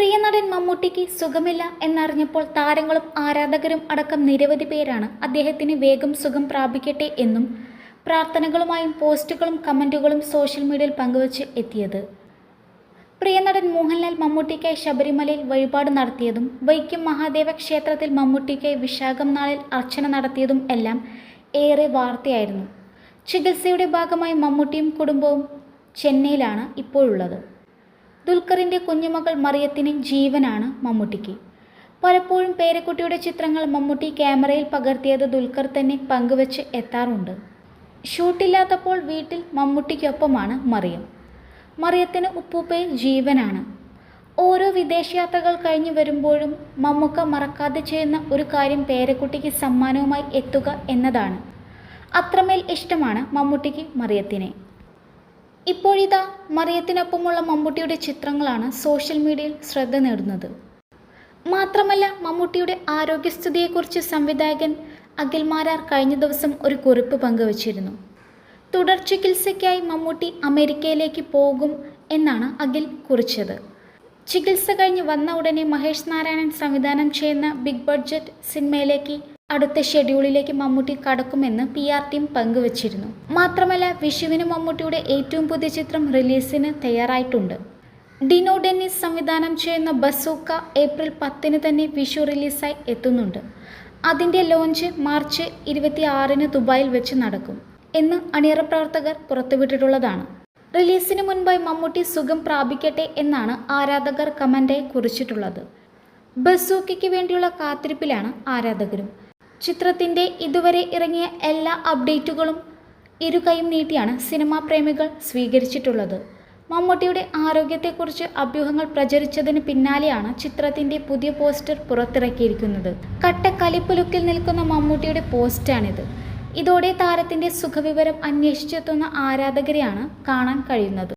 പ്രിയ നടൻ മമ്മൂട്ടിക്ക് സുഖമില്ല എന്നറിഞ്ഞപ്പോൾ താരങ്ങളും ആരാധകരും അടക്കം നിരവധി പേരാണ് അദ്ദേഹത്തിന് വേഗം സുഖം പ്രാപിക്കട്ടെ എന്നും പ്രാർത്ഥനകളുമായും പോസ്റ്റുകളും കമന്റുകളും സോഷ്യൽ മീഡിയയിൽ പങ്കുവച്ച് എത്തിയത്. പ്രിയ നടൻ മോഹൻലാൽ മമ്മൂട്ടിക്കായി ശബരിമലയിൽ വഴിപാട് നടത്തിയതും വൈക്കം മഹാദേവ ക്ഷേത്രത്തിൽ മമ്മൂട്ടിക്കായി വിശാഖം നാളിൽ അർച്ചന നടത്തിയതും എല്ലാം ഏറെ വാർത്തയായിരുന്നു. ചികിത്സയുടെ ഭാഗമായി മമ്മൂട്ടിയും കുടുംബവും ചെന്നൈയിലാണ് ഇപ്പോഴുള്ളത്. ദുൽഖറിന്റെ കുഞ്ഞുമകൾ മറിയത്തിന് ജീവനാണ് മമ്മൂട്ടിക്ക്. പലപ്പോഴും പേരക്കുട്ടിയുടെ ചിത്രങ്ങൾ മമ്മൂട്ടി ക്യാമറയിൽ പകർത്തിയത് ദുൽഖർ തന്നെ പങ്കുവച്ച് എത്താറുണ്ട്. ഷൂട്ടില്ലാത്തപ്പോൾ വീട്ടിൽ മമ്മൂട്ടിക്കൊപ്പമാണ് മറിയം. മറിയത്തിന് ഉപ്പൂപ്പയിൽ ജീവനാണ്. ഓരോ വിദേശയാത്രകൾ കഴിഞ്ഞു വരുമ്പോഴും മമ്മൂക്ക മറക്കാതെ ചെയ്യുന്ന ഒരു കാര്യം പേരക്കുട്ടിക്ക് സമ്മാനവുമായി എത്തുക എന്നതാണ്. അത്രമേൽ ഇഷ്ടമാണ് മമ്മൂട്ടിക്ക് മറിയത്തിനെ. ഇപ്പോഴിതാ മറിയത്തിനൊപ്പമുള്ള മമ്മൂട്ടിയുടെ ചിത്രങ്ങളാണ് സോഷ്യൽ മീഡിയയിൽ ശ്രദ്ധ നേടുന്നത്. മാത്രമല്ല മമ്മൂട്ടിയുടെ ആരോഗ്യസ്ഥിതിയെക്കുറിച്ച് സംവിധായകൻ അഖിൽ മാരാർ കഴിഞ്ഞ ദിവസം ഒരു കുറിപ്പ് പങ്കുവച്ചിരുന്നു. തുടർ ചികിത്സയ്ക്കായി മമ്മൂട്ടി അമേരിക്കയിലേക്ക് പോകും എന്നാണ് അഖിൽ കുറിച്ചത്. ചികിത്സ കഴിഞ്ഞ് വന്ന ഉടനെ മഹേഷ് നാരായണൻ സംവിധാനം ചെയ്യുന്ന ബിഗ് ബഡ്ജറ്റ് സിനിമയിലേക്ക് അടുത്ത ഷെഡ്യൂളിലേക്ക് മമ്മൂട്ടി കടക്കുമെന്ന് പി ആർ ടീം പങ്കുവച്ചിരുന്നു. മാത്രമല്ല വിഷുവിന് മമ്മൂട്ടിയുടെ ഏറ്റവും പുതിയ ചിത്രം റിലീസിന് തയ്യാറായിട്ടുണ്ട്. ഡിനോ ഡെന്നിസ് സംവിധാനം ചെയ്യുന്ന ബസൂക്ക ഏപ്രിൽ പത്തിന് തന്നെ വിഷു റിലീസായി എത്തുന്നുണ്ട്. അതിന്റെ ലോഞ്ച് മാർച്ച് ഇരുപത്തി ആറിന് ദുബായിൽ വെച്ച് നടക്കും എന്ന് അണിയറ പ്രവർത്തകർ പുറത്തുവിട്ടിട്ടുള്ളതാണ്. റിലീസിന് മുൻപായി മമ്മൂട്ടി സുഖം പ്രാപിക്കട്ടെ എന്നാണ് ആരാധകർ കമന്റായി കുറിച്ചിട്ടുള്ളത്. ബസൂക്കയ്ക്ക് വേണ്ടിയുള്ള കാത്തിരിപ്പിലാണ് ആരാധകരും. ചിത്രത്തിന്റെ ഇതുവരെ ഇറങ്ങിയ എല്ലാ അപ്ഡേറ്റുകളും ഇരുകൈയും നീട്ടിയാണ് സിനിമാ പ്രേമികൾ സ്വീകരിച്ചിട്ടുള്ളത്. മമ്മൂട്ടിയുടെ ആരോഗ്യത്തെക്കുറിച്ച് അഭ്യൂഹങ്ങൾ പ്രചരിച്ചതിന് പിന്നാലെയാണ് ചിത്രത്തിന്റെ പുതിയ പോസ്റ്റർ പുറത്തിറക്കിയിരിക്കുന്നത്. കട്ട കലിപ്പ് ലുക്കിൽ നിൽക്കുന്ന മമ്മൂട്ടിയുടെ പോസ്റ്റാണിത്. ഇതോടെ താരത്തിന്റെ സുഖവിവരം അന്വേഷിച്ചെത്തുന്ന ആരാധകരെയാണ് കാണാൻ കഴിയുന്നത്.